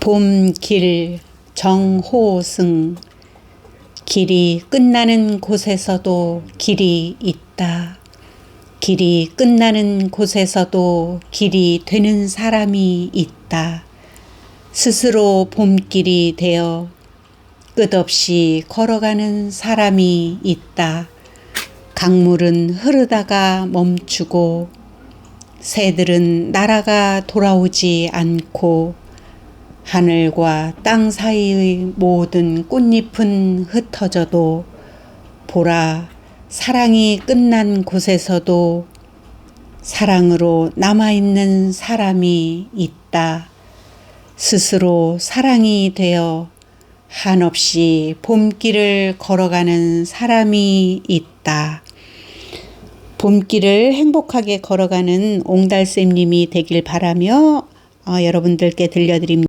봄길 정호승 길이 끝나는 곳에서도 길이 있다. 길이 끝나는 곳에서도 길이 되는 사람이 있다. 스스로 봄길이 되어 끝없이 걸어가는 사람이 있다. 강물은 흐르다가 멈추고 새들은 날아가 돌아오지 않고 하늘과 땅 사이의 모든 꽃잎은 흩어져도 보라 사랑이 끝난 곳에서도 사랑으로 남아있는 사람이 있다. 스스로 사랑이 되어 한없이 봄길을 걸어가는 사람이 있다. 봄길을 행복하게 걸어가는 옹달샘님이 되길 바라며 어, 여러분들께 들려드립니다.